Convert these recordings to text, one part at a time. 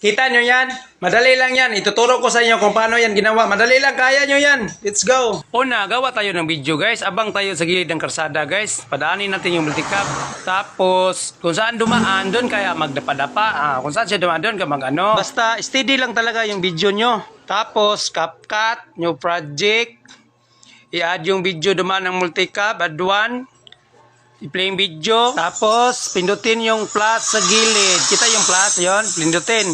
Kita nyo yan? Madali lang yan. Ituturo ko sa inyo kung paano yan ginawa. Madali lang, kaya nyo yan. Let's go. Una, gawa tayo ng video guys. Abang tayo sa gilid ng karsada guys. Padaanin natin yung multicap. Tapos, kung saan dumaan, doon kaya magdapa-dapa. Ah, kung saan siya dumaan, doon ka mag ano. Basta, steady lang talaga yung video nyo. Tapos, CapCut, new project. I-add yung video dumaan ng multicap, add one. I-play yung video. Tapos, pindutin yung plus sa gilid. Kita yung plus, yon Pindutin.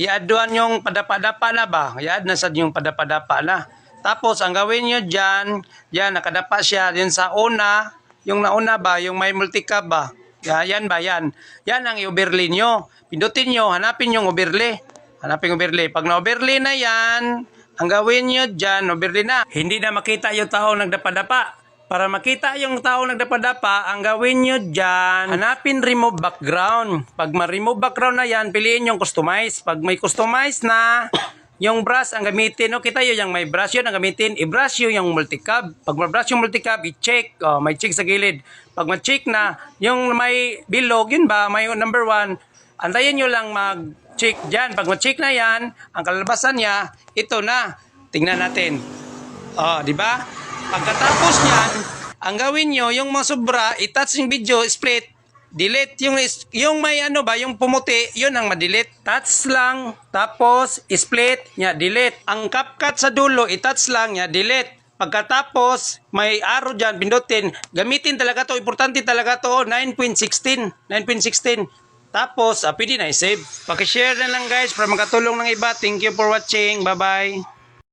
I-adduan yung padapa-dapa na ba? I-add na sa yung padapa-dapa na. Tapos, ang gawin nyo dyan, yan, nakadapa siya. Yun sa una, yung nauna ba, yung may multicab ba? Ya, yan ba, yan. Yan ang i-overlay nyo. Pindutin nyo, hanapin yung overlay. Hanapin yung overlay. Pag na-overlay na yan, ang gawin nyo dyan, overlay na. Hindi na makita yung tao nagdapa-dapa. Para makita yung tao nagdapa-dapa, ang gawin nyo dyan, hanapin remove background. Pag ma-remove background na yan, piliin yung customize. Pag may customize na, yung brush ang gamitin. No, kita yun yung may brush yun ang gamitin. I-brush yun yung multicab. Pag ma-brush yung multicab, i-check. Oh, may check sa gilid. Pag ma-check na, yung may bilog, yun ba, may number one, antayin nyo lang mag-check dyan. Pag ma-check na yan, ang kalalabasan niya, ito na. Tingnan natin. Oh, di ba? Pagkatapos niyan, ang gawin nyo, yung mga sobra, i-touch yung video, split, delete yung yung may ano ba, yung pumuti, yun ang ma-delete. Touch lang, tapos split, nya delete. Ang CapCut sa dulo, i-touch lang, nya delete. Pagkatapos, may arrow dyan, pindutin. Gamitin talaga to, importante talaga to, 9.16. 9.16. Tapos, ah, pwede na i-save. Pakishare na lang guys para makatulong ng iba. Thank you for watching. Bye-bye.